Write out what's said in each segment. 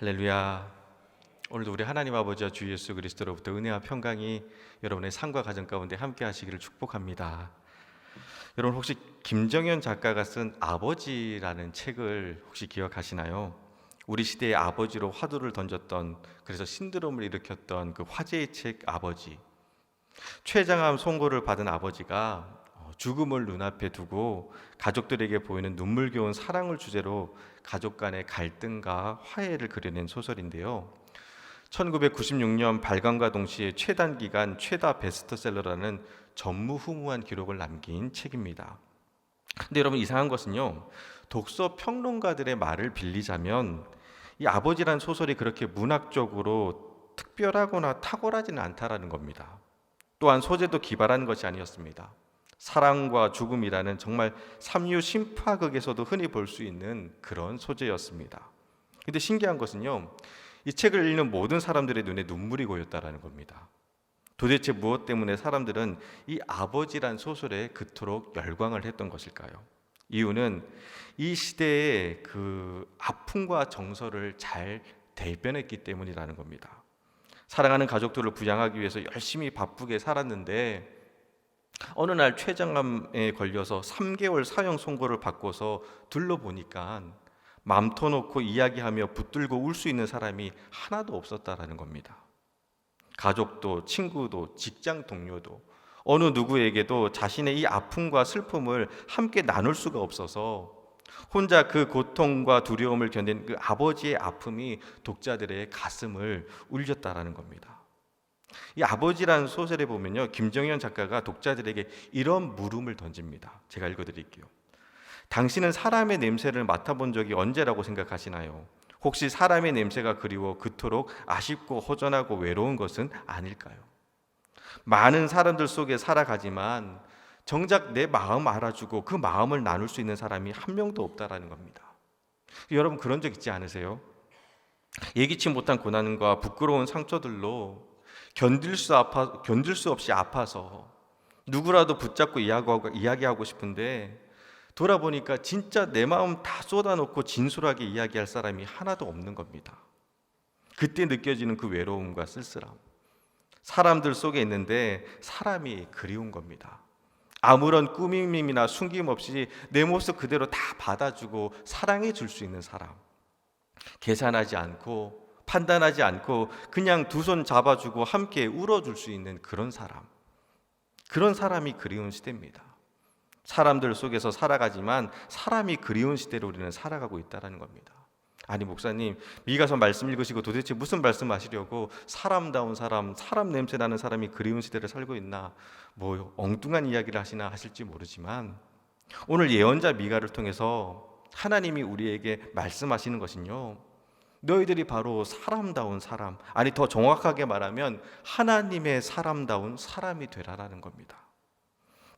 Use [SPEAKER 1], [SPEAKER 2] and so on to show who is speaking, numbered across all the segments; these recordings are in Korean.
[SPEAKER 1] 할렐루야. 오늘도 우리 하나님 아버지와 주 예수 그리스도로부터 은혜와 평강이 여러분의 삶과 가정 가운데 함께 하시기를 축복합니다. 여러분 혹시 김정현 작가가 쓴 아버지라는 책을 혹시 기억하시나요? 우리 시대의 아버지로 화두를 던졌던 그래서 신드롬을 일으켰던 그 화제의 책 아버지. 췌장암 송고를 받은 아버지가 어, 죽음을 눈앞에 두고 가족들에게 보이는 눈물겨운 사랑을 주제로 가족 간의 갈등과 화해를 그려낸 소설인데요. 1996년 발간과 동시에 최단 기간 최다 베스트셀러라는 전무후무한 기록을 남긴 책입니다. 근데 여러분 이상한 것은요. 독서 평론가들의 말을 빌리자면 이 아버지란 소설이 그렇게 문학적으로 특별하거나 탁월하지는 않다라는 겁니다. 또한 소재도 기발한 것이 아니었습니다. 사랑과 죽음이라는 정말 삼류 심파극에서도 흔히 볼 수 있는 그런 소재였습니다. 근데 신기한 것은요. 이 책을 읽는 모든 사람들의 눈에 눈물이 고였다라는 겁니다. 도대체 무엇 때문에 사람들은 이 아버지란 소설에 그토록 열광을 했던 것일까요? 이유는 이 시대의 그 아픔과 정서를 잘 대변했기 때문이라는 겁니다. 사랑하는 가족들을 부양하기 위해서 열심히 바쁘게 살았는데 어느 날 췌장암에 걸려서 3개월 사형 선고를 받고서 둘러보니까 맘 터놓고 이야기하며 붙들고 울 수 있는 사람이 하나도 없었다라는 겁니다. 가족도 친구도 직장 동료도 어느 누구에게도 자신의 이 아픔과 슬픔을 함께 나눌 수가 없어서 혼자 그 고통과 두려움을 견딘 그 아버지의 아픔이 독자들의 가슴을 울렸다라는 겁니다. 이 아버지라는 소설에 보면요. 김정현 작가가 독자들에게 이런 물음을 던집니다. 제가 읽어 드릴게요. 당신은 사람의 냄새를 맡아본 적이 언제라고 생각하시나요? 혹시 사람의 냄새가 그리워 그토록 아쉽고 허전하고 외로운 것은 아닐까요? 많은 사람들 속에 살아가지만 정작 내 마음 알아주고 그 마음을 나눌 수 있는 사람이 한 명도 없다라는 겁니다. 여러분 그런 적 있지 않으세요? 예기치 못한 고난과 부끄러운 상처들로 견딜 수 아파 견딜 수 없이 아파서 누구라도 붙잡고 이야기하고, 이야기하고 싶은데 돌아보니까 진짜 내 마음 다 쏟아놓고 진솔하게 이야기할 사람이 하나도 없는 겁니다. 그때 느껴지는 그 외로움과 쓸쓸함. 사람들 속에 있는데 사람이 그리운 겁니다. 아무런 꾸밈이나 숨김 없이 내 모습 그대로 다 받아주고 사랑해 줄 수 있는 사람. 계산하지 않고 판단하지 않고 그냥 두 손 잡아주고 함께 울어줄 수 있는 그런 사람. 그런 사람이 그리운 시대입니다. 사람들 속에서 살아가지만 사람이 그리운 시대로 우리는 살아가고 있다는 겁니다. 아니 목사님 미가서 말씀 읽으시고 도대체 무슨 말씀하시려고 사람다운 사람, 사람 냄새 나는 사람이 그리운 시대를 살고 있나 뭐 엉뚱한 이야기를 하시나 하실지 모르지만 오늘 예언자 미가를 통해서 하나님이 우리에게 말씀하시는 것은요. 너희들이 바로 사람다운 사람, 아니 더 정확하게 말하면 하나님의 사람다운 사람이 되라라는 겁니다.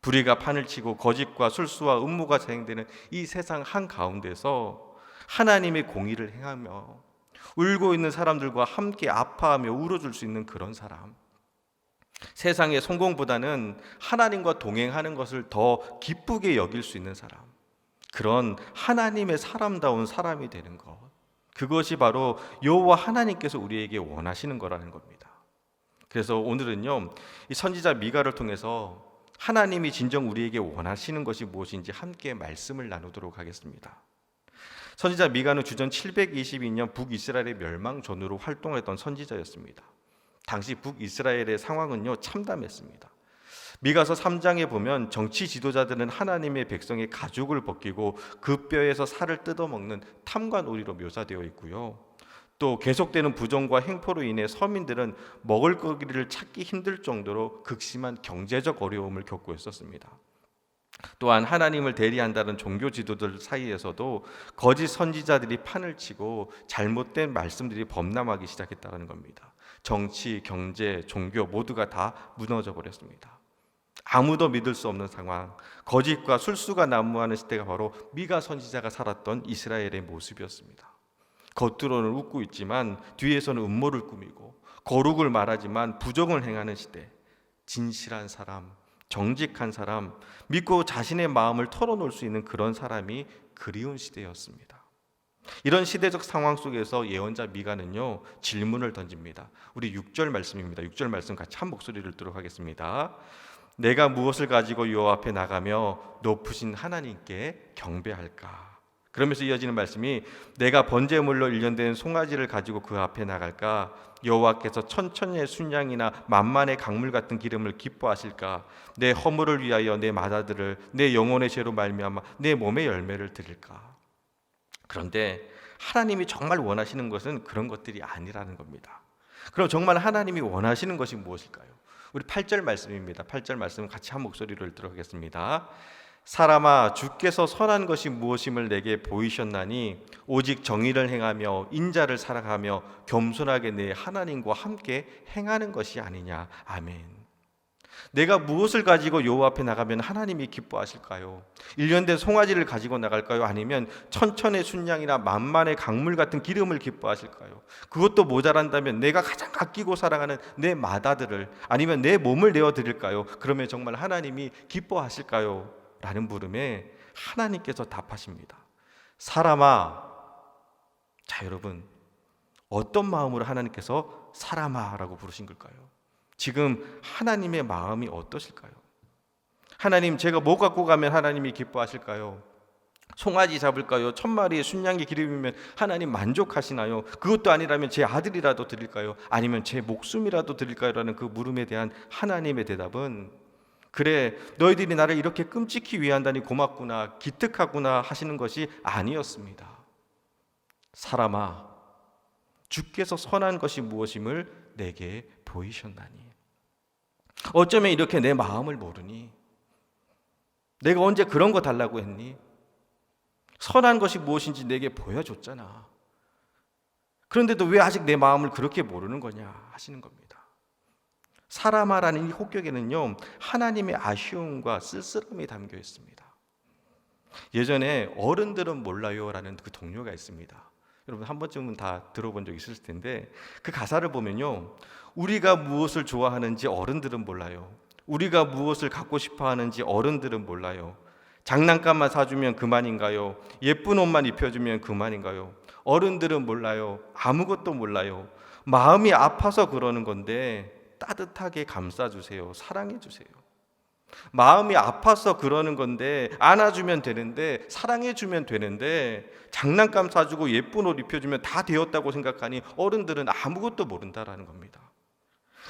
[SPEAKER 1] 불의가 판을 치고 거짓과 술수와 음모가 자행되는 이 세상 한 가운데서 하나님의 공의를 행하며 울고 있는 사람들과 함께 아파하며 울어줄 수 있는 그런 사람. 세상의 성공보다는 하나님과 동행하는 것을 더 기쁘게 여길 수 있는 사람. 그런 하나님의 사람다운 사람이 되는 것. 그것이 바로 여호와 하나님께서 우리에게 원하시는 거라는 겁니다. 그래서 오늘은요. 이 선지자 미가를 통해서 하나님이 진정 우리에게 원하시는 것이 무엇인지 함께 말씀을 나누도록 하겠습니다. 선지자 미가는 주전 722년 북이스라엘의 멸망 전후로 활동했던 선지자였습니다. 당시 북이스라엘의 상황은요 참담했습니다. 미가서 3장에 보면 정치 지도자들은 하나님의 백성의 가죽을 벗기고 그 뼈에서 살을 뜯어먹는 탐관오리로 묘사되어 있고요. 또 계속되는 부정과 행포로 인해 서민들은 먹을 거기를 찾기 힘들 정도로 극심한 경제적 어려움을 겪고 있었습니다. 또한 하나님을 대리한다는 종교 지도들 사이에서도 거짓 선지자들이 판을 치고 잘못된 말씀들이 범람하기 시작했다는 겁니다. 정치, 경제, 종교 모두가 다 무너져 버렸습니다. 아무도 믿을 수 없는 상황, 거짓과 술수가 난무하는 시대가 바로 미가 선지자가 살았던 이스라엘의 모습이었습니다. 겉으로는 웃고 있지만 뒤에서는 음모를 꾸미고 거룩을 말하지만 부정을 행하는 시대. 진실한 사람, 정직한 사람, 믿고 자신의 마음을 털어놓을 수 있는 그런 사람이 그리운 시대였습니다. 이런 시대적 상황 속에서 예언자 미가는요 질문을 던집니다. 우리 6절 말씀입니다. 6절 말씀 같이 한 목소리를 들어 가겠습니다. 내가 무엇을 가지고 여호와 앞에 나가며 높으신 하나님께 경배할까? 그러면서 이어지는 말씀이 내가 번제물로 일련된 송아지를 가지고 그 앞에 나갈까? 여호와께서 천천의 순양이나 만만의 강물 같은 기름을 기뻐하실까? 내 허물을 위하여 내 마다들을 내 영혼의 죄로 말미암아 내 몸의 열매를 드릴까? 그런데 하나님이 정말 원하시는 것은 그런 것들이 아니라는 겁니다. 그럼 정말 하나님이 원하시는 것이 무엇일까요? 우리 8절 말씀입니다. 8절 말씀 같이 한 목소리를 들어보겠습니다. 사람아 주께서 선한 것이 무엇임을 내게 보이셨나니 오직 정의를 행하며 인자를 사랑하며 겸손하게 내 하나님과 함께 행하는 것이 아니냐. 아멘. 내가 무엇을 가지고 여호와 앞에 나가면 하나님이 기뻐하실까요? 일년된 송아지를 가지고 나갈까요? 아니면 천천의 순양이나 만만의 강물 같은 기름을 기뻐하실까요? 그것도 모자란다면 내가 가장 아끼고 사랑하는 내 마다들을 아니면 내 몸을 내어 드릴까요? 그러면 정말 하나님이 기뻐하실까요? 라는 물음에 하나님께서 답하십니다. 사람아 자 여러분 어떤 마음으로 하나님께서 사람아라고 부르신 걸까요? 지금 하나님의 마음이 어떠실까요? 하나님 제가 뭐 갖고 가면 하나님이 기뻐하실까요? 송아지 잡을까요? 천 마리의 순양기 기름이면 하나님 만족하시나요? 그것도 아니라면 제 아들이라도 드릴까요? 아니면 제 목숨이라도 드릴까요? 라는 그 물음에 대한 하나님의 대답은 그래 너희들이 나를 이렇게 끔찍히 위한다니 고맙구나 기특하구나 하시는 것이 아니었습니다. 사람아 주께서 선한 것이 무엇임을 내게 보이셨나니 어쩌면 이렇게 내 마음을 모르니 내가 언제 그런 거 달라고 했니? 선한 것이 무엇인지 내게 보여줬잖아. 그런데도 왜 아직 내 마음을 그렇게 모르는 거냐 하시는 겁니다. 사람아라는 이 혹격에는요 하나님의 아쉬움과 쓸쓸함이 담겨 있습니다. 예전에 어른들은 몰라요라는 그 동료가 있습니다. 여러분 한 번쯤은 다 들어본 적 있을 텐데 그 가사를 보면요 우리가 무엇을 좋아하는지 어른들은 몰라요. 우리가 무엇을 갖고 싶어 하는지 어른들은 몰라요. 장난감만 사주면 그만인가요? 예쁜 옷만 입혀주면 그만인가요? 어른들은 몰라요. 아무것도 몰라요. 마음이 아파서 그러는 건데 따뜻하게 감싸주세요. 사랑해주세요. 마음이 아파서 그러는 건데 안아주면 되는데 사랑해주면 되는데 장난감 사주고 예쁜 옷 입혀주면 다 되었다고 생각하니 어른들은 아무것도 모른다라는 겁니다.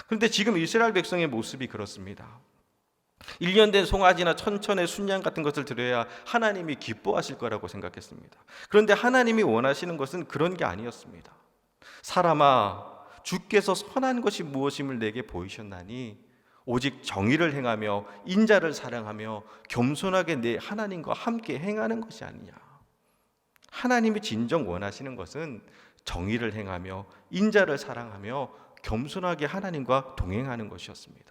[SPEAKER 1] 그런데 지금 이스라엘 백성의 모습이 그렇습니다. 1년 된 송아지나 천천의 순양 같은 것을 드려야 하나님이 기뻐하실 거라고 생각했습니다. 그런데 하나님이 원하시는 것은 그런 게 아니었습니다. 사람아, 주께서 선한 것이 무엇임을 내게 보이셨나니 오직 정의를 행하며 인자를 사랑하며 겸손하게 내 하나님과 함께 행하는 것이 아니냐. 하나님이 진정 원하시는 것은 정의를 행하며 인자를 사랑하며 겸손하게 하나님과 동행하는 것이었습니다.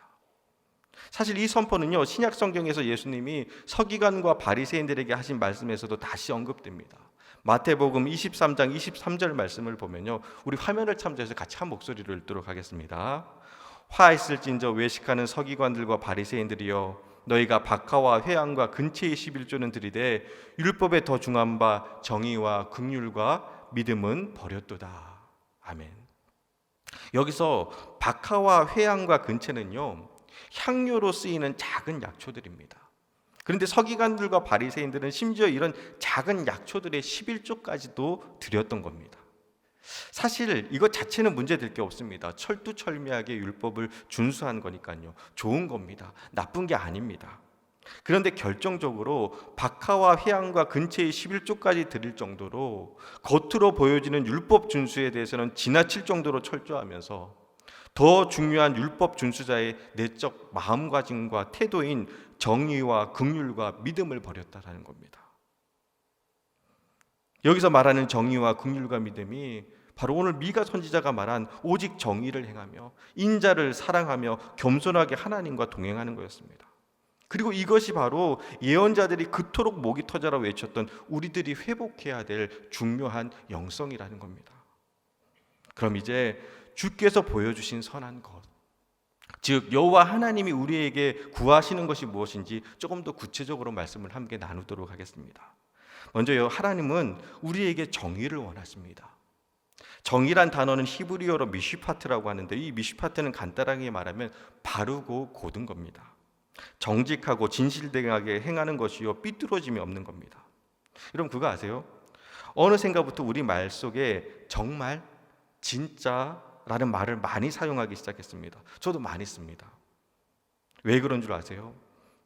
[SPEAKER 1] 사실 이 선포는요 신약 성경에서 예수님이 서기관과 바리새인들에게 하신 말씀에서도 다시 언급됩니다. 마태복음 23장 23절 말씀을 보면요 우리 화면을 참조해서 같이 한 목소리를 읽도록 하겠습니다. 화 있을진저 외식하는 서기관들과 바리새인들이여 너희가 박하와 회양과 근체의 11조는 들이되 율법에 더 중한 바 정의와 긍휼과 믿음은 버렸도다. 아멘. 여기서 박하와 회양과 근체는요 향료로 쓰이는 작은 약초들입니다. 그런데 서기관들과 바리새인들은 심지어 이런 작은 약초들의 11조까지도 드렸던 겁니다. 사실 이것 자체는 문제될 게 없습니다. 철두철미하게 율법을 준수한 거니까요. 좋은 겁니다. 나쁜 게 아닙니다. 그런데 결정적으로 박하와 회양과 근처의 11조까지 드릴 정도로 겉으로 보여지는 율법 준수에 대해서는 지나칠 정도로 철저하면서 더 중요한 율법 준수자의 내적 마음가짐과 태도인 정의와 긍휼과 믿음을 버렸다라는 겁니다. 여기서 말하는 정의와 긍휼과 믿음이 바로 오늘 미가 선지자가 말한 오직 정의를 행하며 인자를 사랑하며 겸손하게 하나님과 동행하는 거였습니다. 그리고 이것이 바로 예언자들이 그토록 목이 터져라 외쳤던 우리들이 회복해야 될 중요한 영성이라는 겁니다. 그럼 이제 주께서 보여주신 선한 것, 즉 여호와 하나님이 우리에게 구하시는 것이 무엇인지 조금 더 구체적으로 말씀을 함께 나누도록 하겠습니다. 먼저요, 하나님은 우리에게 정의를 원하십니다. 정의란 단어는 히브리어로 미시파트라고 하는데 이 미시파트는 간단하게 말하면 바르고 고든 겁니다. 정직하고 진실되게 행하는 것이요 삐뚤어짐이 없는 겁니다. 여러분 그거 아세요? 어느 생각부터 우리 말 속에 정말 진짜라는 말을 많이 사용하기 시작했습니다. 저도 많이 씁니다. 왜 그런 줄 아세요?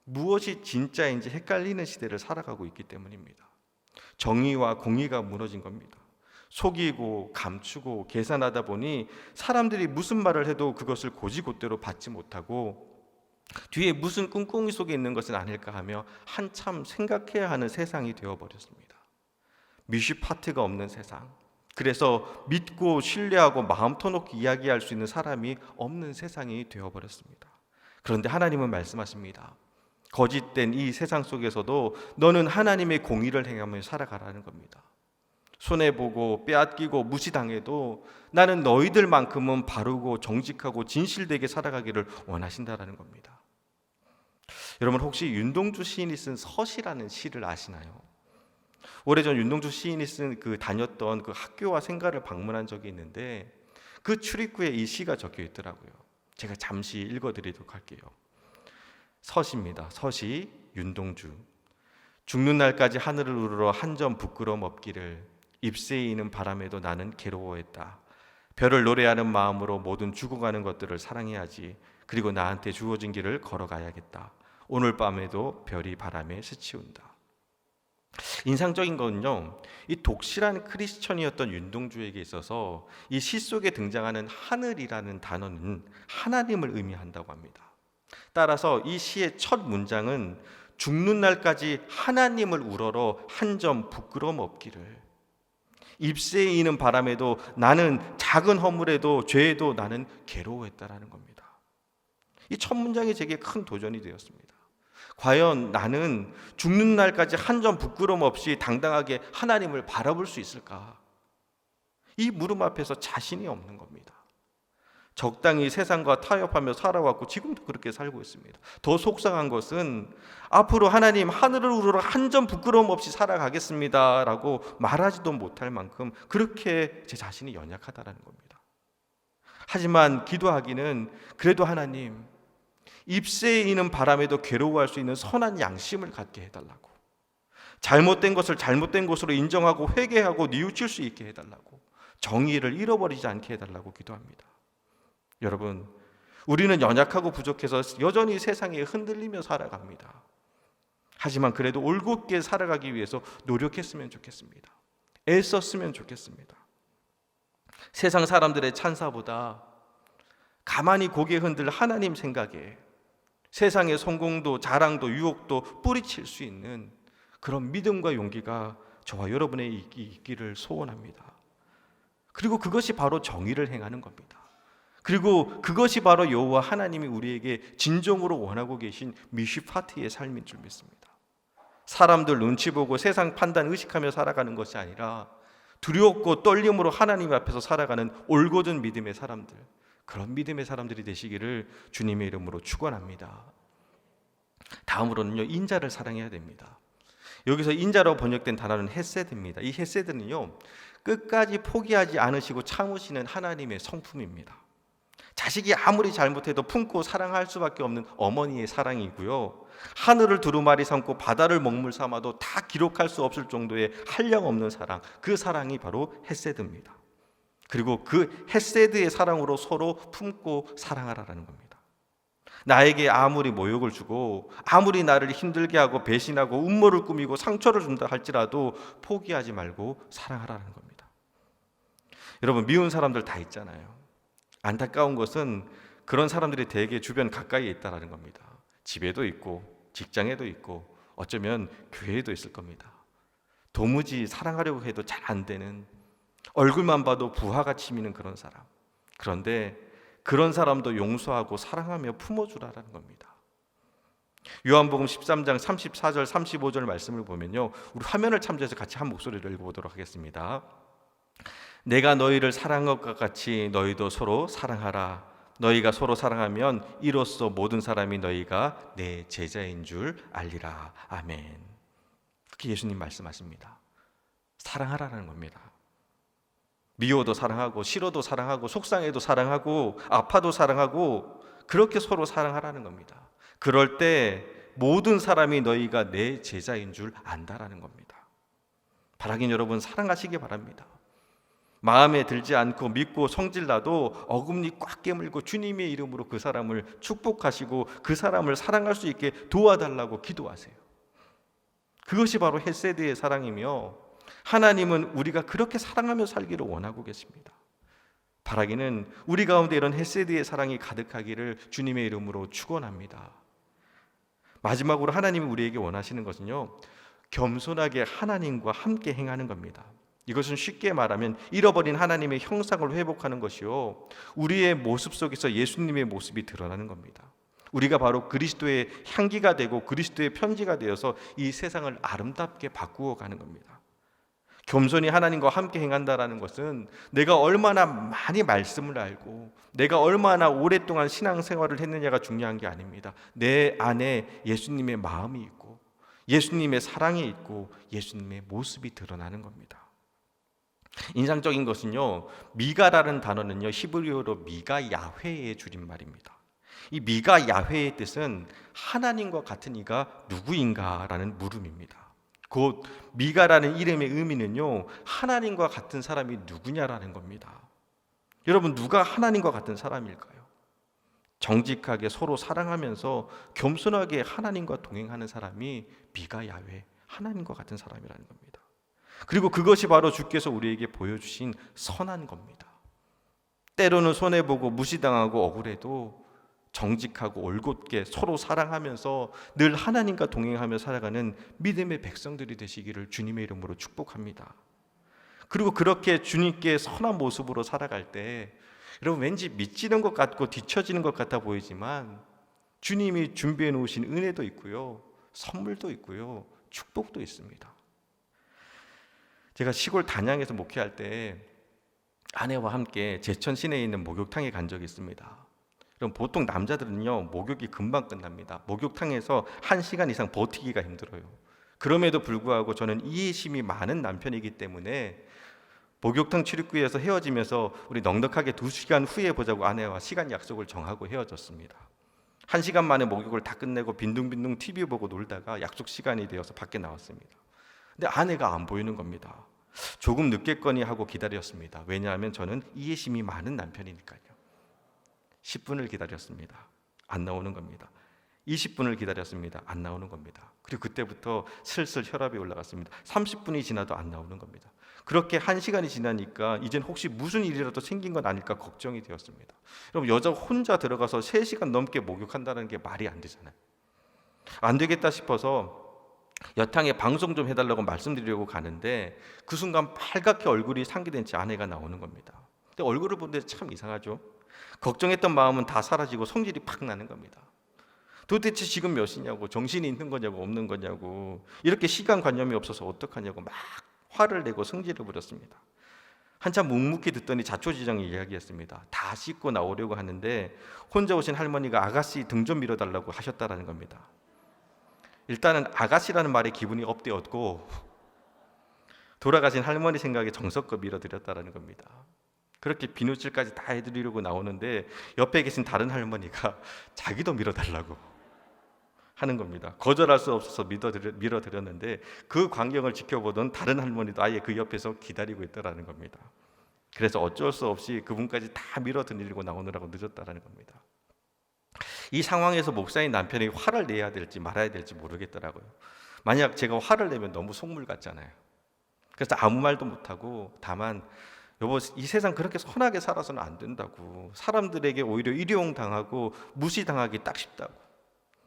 [SPEAKER 1] 무엇이 진짜인지 헷갈리는 시대를 살아가고 있기 때문입니다. 정의와 공의가 무너진 겁니다. 속이고 감추고 계산하다 보니 사람들이 무슨 말을 해도 그것을 고지곳대로 받지 못하고 뒤에 무슨 꿍꿍이 속에 있는 것은 아닐까 하며 한참 생각해야 하는 세상이 되어버렸습니다. 미쉬파트가 없는 세상. 그래서 믿고 신뢰하고 마음 터놓고 이야기할 수 있는 사람이 없는 세상이 되어버렸습니다. 그런데 하나님은 말씀하십니다. 거짓된 이 세상 속에서도 너는 하나님의 공의를 행하며 살아가라는 겁니다. 손해보고 빼앗기고 무시당해도 나는 너희들만큼은 바르고 정직하고 진실되게 살아가기를 원하신다라는 겁니다. 여러분 혹시 윤동주 시인이 쓴 서시라는 시를 아시나요? 오래전 윤동주 시인이 쓴 그 다녔던 그 학교와 생가를 방문한 적이 있는데 그 출입구에 이 시가 적혀 있더라고요. 제가 잠시 읽어드리도록 할게요. 서시입니다. 서시 윤동주. 죽는 날까지 하늘을 우러러 한 점 부끄럼 없기를 입새 이는 바람에도 나는 괴로워했다. 별을 노래하는 마음으로 모든 죽어가는 것들을 사랑해야지. 그리고 나한테 주어진 길을 걸어가야겠다. 오늘 밤에도 별이 바람에 스치운다. 인상적인 건요, 이 독실한 크리스천이었던 윤동주에게 있어서 이 시 속에 등장하는 하늘이라는 단어는 하나님을 의미한다고 합니다. 따라서 이 시의 첫 문장은 죽는 날까지 하나님을 우러러 한 점 부끄럼 없기를 입새에 이는 바람에도 나는 작은 허물에도 죄에도 나는 괴로워했다라는 겁니다. 이 첫 문장이 제게 큰 도전이 되었습니다. 과연 나는 죽는 날까지 한 점 부끄럼 없이 당당하게 하나님을 바라볼 수 있을까? 이 물음 앞에서 자신이 없는 겁니다. 적당히 세상과 타협하며 살아왔고 지금도 그렇게 살고 있습니다. 더 속상한 것은 앞으로 하나님 하늘을 우러러 한 점 부끄러움 없이 살아가겠습니다라고 말하지도 못할 만큼 그렇게 제 자신이 연약하다라는 겁니다. 하지만 기도하기는 그래도 하나님 입새에 이는 바람에도 괴로워할 수 있는 선한 양심을 갖게 해달라고 잘못된 것을 잘못된 것으로 인정하고 회개하고 뉘우칠 수 있게 해달라고 정의를 잃어버리지 않게 해달라고 기도합니다. 여러분, 우리는 연약하고 부족해서 여전히 세상에 흔들리며 살아갑니다. 하지만 그래도 올곧게 살아가기 위해서 노력했으면 좋겠습니다. 애썼으면 좋겠습니다. 세상 사람들의 찬사보다 가만히 고개 흔들 하나님 생각에 세상의 성공도 자랑도 유혹도 뿌리칠 수 있는 그런 믿음과 용기가 저와 여러분의 있기를 소원합니다. 그리고 그것이 바로 정의를 행하는 겁니다. 그리고 그것이 바로 여호와 하나님이 우리에게 진정으로 원하고 계신 미쉬파티의 삶인 줄 믿습니다. 사람들 눈치 보고 세상 판단 의식하며 살아가는 것이 아니라 두렵고 떨림으로 하나님 앞에서 살아가는 올곧은 믿음의 사람들, 그런 믿음의 사람들이 되시기를 주님의 이름으로 축원합니다. 다음으로는요 인자를 사랑해야 됩니다. 여기서 인자로 번역된 단어는 헤세드입니다. 이 헤세드는요 끝까지 포기하지 않으시고 참으시는 하나님의 성품입니다. 자식이 아무리 잘못해도 품고 사랑할 수밖에 없는 어머니의 사랑이고요. 하늘을 두루마리 삼고 바다를 먹물 삼아도 다 기록할 수 없을 정도의 한량 없는 사랑. 그 사랑이 바로 헤세드입니다. 그리고 그 헤세드의 사랑으로 서로 품고 사랑하라라는 겁니다. 나에게 아무리 모욕을 주고 아무리 나를 힘들게 하고 배신하고 음모를 꾸미고 상처를 준다 할지라도 포기하지 말고 사랑하라는 겁니다. 여러분 미운 사람들 다 있잖아요. 안타까운 것은 그런 사람들이 대개 주변 가까이에 있다라는 겁니다. 집에도 있고 직장에도 있고 어쩌면 교회에도 있을 겁니다. 도무지 사랑하려고 해도 잘 안 되는 얼굴만 봐도 부하가 치미는 그런 사람. 그런데 그런 사람도 용서하고 사랑하며 품어주라는 겁니다. 요한복음 13장 34절 35절 말씀을 보면요. 우리 화면을 참조해서 같이 한 목소리를 읽어보도록 하겠습니다. 내가 너희를 사랑한 것 같이 너희도 서로 사랑하라. 너희가 서로 사랑하면 이로써 모든 사람이 너희가 내 제자인 줄 알리라. 아멘. 그렇게 예수님 말씀하십니다. 사랑하라는 겁니다. 미워도 사랑하고 싫어도 사랑하고 속상해도 사랑하고 아파도 사랑하고 그렇게 서로 사랑하라는 겁니다. 그럴 때 모든 사람이 너희가 내 제자인 줄 안다라는 겁니다. 바라긴 여러분 사랑하시기 바랍니다. 마음에 들지 않고 믿고 성질나도 어금니 꽉 깨물고 주님의 이름으로 그 사람을 축복하시고 그 사람을 사랑할 수 있게 도와달라고 기도하세요. 그것이 바로 헬세드의 사랑이며 하나님은 우리가 그렇게 사랑하며 살기를 원하고 계십니다. 바라기는 우리 가운데 이런 헬세드의 사랑이 가득하기를 주님의 이름으로 축원합니다. 마지막으로 하나님이 우리에게 원하시는 것은요. 겸손하게 하나님과 함께 행하는 겁니다. 이것은 쉽게 말하면 잃어버린 하나님의 형상을 회복하는 것이요. 우리의 모습 속에서 예수님의 모습이 드러나는 겁니다. 우리가 바로 그리스도의 향기가 되고 그리스도의 편지가 되어서 이 세상을 아름답게 바꾸어 가는 겁니다. 겸손히 하나님과 함께 행한다라는 것은 내가 얼마나 많이 말씀을 알고 내가 얼마나 오랫동안 신앙생활을 했느냐가 중요한 게 아닙니다. 내 안에 예수님의 마음이 있고 예수님의 사랑이 있고 예수님의 모습이 드러나는 겁니다. 인상적인 것은요. 미가라는 단어는요. 히브리어로 미가 야훼의 줄임말입니다. 이 미가 야훼의 뜻은 하나님과 같은 이가 누구인가라는 물음입니다. 곧 미가라는 이름의 의미는요. 하나님과 같은 사람이 누구냐라는 겁니다. 여러분 누가 하나님과 같은 사람일까요? 정직하게 서로 사랑하면서 겸손하게 하나님과 동행하는 사람이 미가 야훼 하나님과 같은 사람이라는 겁니다. 그리고 그것이 바로 주께서 우리에게 보여주신 선한 겁니다. 때로는 손해보고 무시당하고 억울해도 정직하고 올곧게 서로 사랑하면서 늘 하나님과 동행하며 살아가는 믿음의 백성들이 되시기를 주님의 이름으로 축복합니다. 그리고 그렇게 주님께 선한 모습으로 살아갈 때 여러분 왠지 미치는 것 같고 뒤처지는 것 같아 보이지만 주님이 준비해 놓으신 은혜도 있고요. 선물도 있고요. 축복도 있습니다. 제가 시골 단양에서 목회할 때 아내와 함께 제천 시내에 있는 목욕탕에 간 적이 있습니다. 보통 남자들은요 목욕이 금방 끝납니다. 목욕탕에서 한 시간 이상 버티기가 힘들어요. 그럼에도 불구하고 저는 이해심이 많은 남편이기 때문에 목욕탕 출입구에서 헤어지면서 우리 넉넉하게 두 시간 후에 보자고 아내와 시간 약속을 정하고 헤어졌습니다. 한 시간 만에 목욕을 다 끝내고 빈둥빈둥 TV 보고 놀다가 약속 시간이 되어서 밖에 나왔습니다. 근데 아내가 안 보이는 겁니다. 조금 늦겠거니 하고 기다렸습니다. 왜냐하면 저는 이해심이 많은 남편이니까요. 10분을 기다렸습니다. 안 나오는 겁니다. 20분을 기다렸습니다. 안 나오는 겁니다. 그리고 그때부터 슬슬 혈압이 올라갔습니다. 30분이 지나도 안 나오는 겁니다. 그렇게 한 시간이 지나니까 이젠 혹시 무슨 일이라도 생긴 건 아닐까 걱정이 되었습니다. 여러분 여자 혼자 들어가서 3시간 넘게 목욕한다는 게 말이 안 되잖아요. 안 되겠다 싶어서 여탕에 방송 좀 해달라고 말씀드리려고 가는데 그 순간 빨갛게 얼굴이 상기된 채 아내가 나오는 겁니다. 근데 얼굴을 보는데 참 이상하죠. 걱정했던 마음은 다 사라지고 성질이 팍 나는 겁니다. 도대체 지금 몇 시냐고 정신이 있는 거냐고 없는 거냐고 이렇게 시간 관념이 없어서 어떡하냐고 막 화를 내고 성질을 부렸습니다. 한참 묵묵히 듣더니 자초지정이 이야기했습니다. 다 씻고 나오려고 하는데 혼자 오신 할머니가 아가씨 등 좀 밀어달라고 하셨다라는 겁니다. 일단은 아가씨라는 말에 기분이 업되었고 돌아가신 할머니 생각에 정석껏 밀어드렸다라는 겁니다. 그렇게 비누칠까지 다 해드리려고 나오는데 옆에 계신 다른 할머니가 자기도 밀어달라고 하는 겁니다. 거절할 수 없어서 밀어드렸는데 그 광경을 지켜보던 다른 할머니도 아예 그 옆에서 기다리고 있더라는 겁니다. 그래서 어쩔 수 없이 그분까지 다 밀어드리려고 나오느라고 늦었다라는 겁니다. 이 상황에서 목사인 남편이 화를 내야 될지 말아야 될지 모르겠더라고요. 만약 제가 화를 내면 너무 속물 같잖아요. 그래서 아무 말도 못하고 다만 여보 이 세상 그렇게 선하게 살아서는 안 된다고 사람들에게 오히려 일용 당하고 무시당하기 딱 쉽다고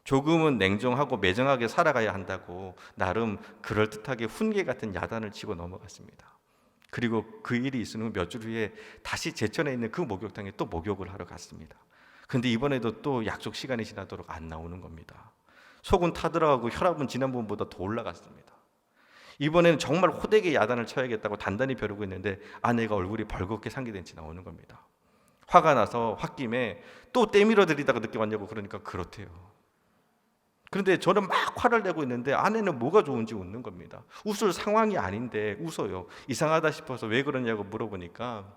[SPEAKER 1] 조금은 냉정하고 매정하게 살아가야 한다고 나름 그럴듯하게 훈계 같은 야단을 치고 넘어갔습니다. 그리고 그 일이 있은 후몇주 후에 다시 제천에 있는 그 목욕탕에 또 목욕을 하러 갔습니다. 근데 이번에도 또 약속 시간이 지나도록 안 나오는 겁니다. 속은 타들어가고 혈압은 지난번보다 더 올라갔습니다. 이번에는 정말 호되게 야단을 쳐야겠다고 단단히 벼르고 있는데 아내가 얼굴이 벌겋게 상기된 채 나오는 겁니다. 화가 나서 홧김에 또 때밀어 드리다가 늦게 왔냐고 그러니까 그렇대요. 그런데 저는 막 화를 내고 있는데 아내는 뭐가 좋은지 웃는 겁니다. 웃을 상황이 아닌데 웃어요. 이상하다 싶어서 왜 그러냐고 물어보니까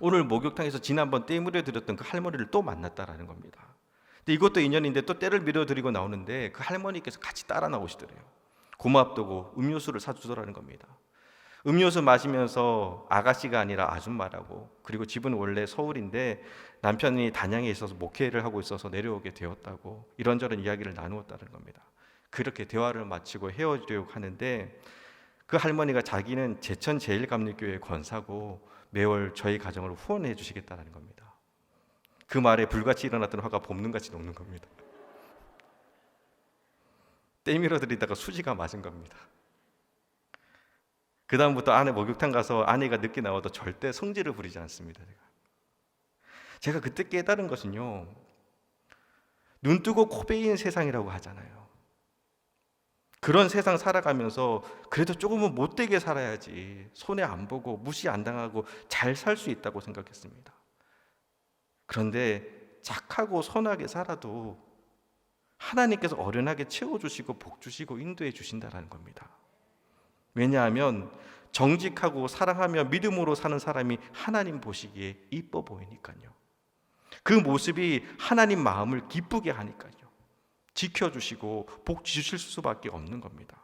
[SPEAKER 1] 오늘 목욕탕에서 지난번 때 물어드렸던 그 할머니를 또 만났다라는 겁니다. 근데 이것도 인연인데 또 때를 밀어드리고 나오는데 그 할머니께서 같이 따라 나오시더래요. 고맙다고 음료수를 사주더라는 겁니다. 음료수 마시면서 아가씨가 아니라 아줌마라고 그리고 집은 원래 서울인데 남편이 단양에 있어서 목회를 하고 있어서 내려오게 되었다고 이런저런 이야기를 나누었다는 겁니다. 그렇게 대화를 마치고 헤어지려고 하는데 그 할머니가 자기는 제천 제일감리교회 권사고 매월 저희 가정을 후원해 주시겠다는 겁니다. 그 말에 불같이 일어났던 화가 봄눈같이 녹는 겁니다. 때밀어 드리다가 수지가 맞은 겁니다. 그 다음부터 아내 목욕탕 가서 아내가 늦게 나와도 절대 성질을 부리지 않습니다. 제가. 제가 그때 깨달은 것은요, 눈 뜨고 코 베인 세상이라고 하잖아요. 그런 세상 살아가면서 그래도 조금은 못되게 살아야지 손해 안 보고 무시 안 당하고 잘 살 수 있다고 생각했습니다. 그런데 착하고 선하게 살아도 하나님께서 어련하게 채워주시고 복 주시고 인도해 주신다라는 겁니다. 왜냐하면 정직하고 사랑하며 믿음으로 사는 사람이 하나님 보시기에 이뻐 보이니까요. 그 모습이 하나님 마음을 기쁘게 하니까요. 지켜주시고 복 주실 수밖에 없는 겁니다.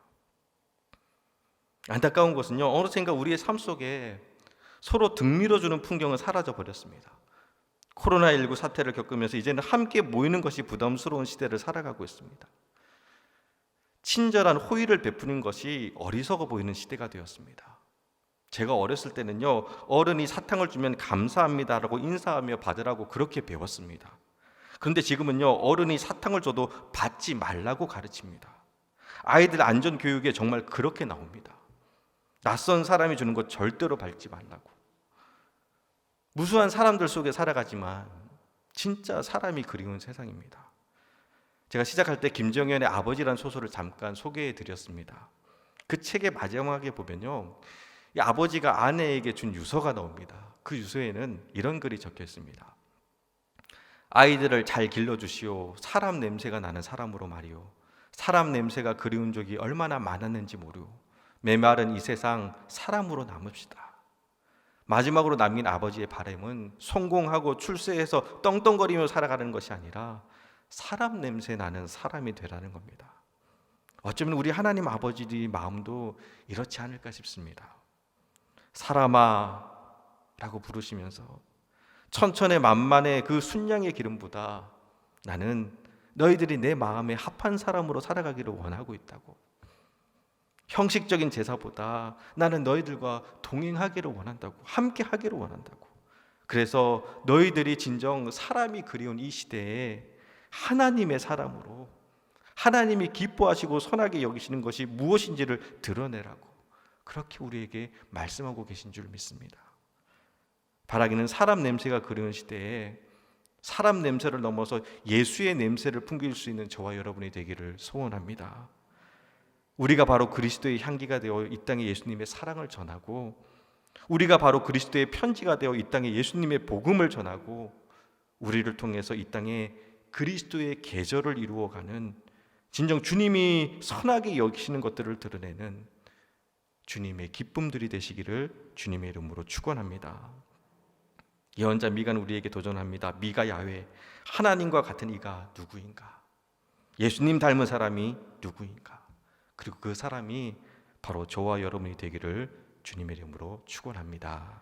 [SPEAKER 1] 안타까운 것은요, 어느샌가 우리의 삶 속에 서로 등 밀어주는 풍경은 사라져 버렸습니다. 코로나19 사태를 겪으면서 이제는 함께 모이는 것이 부담스러운 시대를 살아가고 있습니다. 친절한 호의를 베푸는 것이 어리석어 보이는 시대가 되었습니다. 제가 어렸을 때는요, 어른이 사탕을 주면 감사합니다라고 인사하며 받으라고 그렇게 배웠습니다. 그런데 지금은요, 어른이 사탕을 줘도 받지 말라고 가르칩니다. 아이들 안전 교육에 정말 그렇게 나옵니다. 낯선 사람이 주는 것 절대로 밟지 말라고. 무수한 사람들 속에 살아가지만 진짜 사람이 그리운 세상입니다. 제가 시작할 때 김정현의 아버지란 소설을 잠깐 소개해 드렸습니다. 그 책의 마지막에 보면요. 이 아버지가 아내에게 준 유서가 나옵니다. 그 유서에는 이런 글이 적혀 있습니다. 아이들을 잘 길러주시오. 사람 냄새가 나는 사람으로 말이오. 사람 냄새가 그리운 적이 얼마나 많았는지 모르오. 메마른 이 세상 사람으로 남읍시다. 마지막으로 남긴 아버지의 바램은 성공하고 출세해서 떵떵거리며 살아가는 것이 아니라 사람 냄새 나는 사람이 되라는 겁니다. 어쩌면 우리 하나님 아버지의 마음도 이렇지 않을까 싶습니다. 사람아 라고 부르시면서 천천의 만만의 그 순양의 기름보다 나는 너희들이 내 마음에 합한 사람으로 살아가기를 원하고 있다고. 형식적인 제사보다 나는 너희들과 동행하기를 원한다고. 함께 하기를 원한다고. 그래서 너희들이 진정 사람이 그리운 이 시대에 하나님의 사람으로 하나님이 기뻐하시고 선하게 여기시는 것이 무엇인지를 드러내라고 그렇게 우리에게 말씀하고 계신 줄 믿습니다. 바라기는 사람 냄새가 그리운 시대에 사람 냄새를 넘어서 예수의 냄새를 풍길 수 있는 저와 여러분이 되기를 소원합니다. 우리가 바로 그리스도의 향기가 되어 이 땅에 예수님의 사랑을 전하고 우리가 바로 그리스도의 편지가 되어 이 땅에 예수님의 복음을 전하고 우리를 통해서 이 땅에 그리스도의 계절을 이루어가는 진정 주님이 선하게 여기시는 것들을 드러내는 주님의 기쁨들이 되시기를 주님의 이름으로 축원합니다. 예언자 미가는 우리에게 도전합니다. 미가 야외 하나님과 같은 이가 누구인가? 예수님 닮은 사람이 누구인가? 그리고 그 사람이 바로 저와 여러분이 되기를 주님의 이름으로 축원합니다.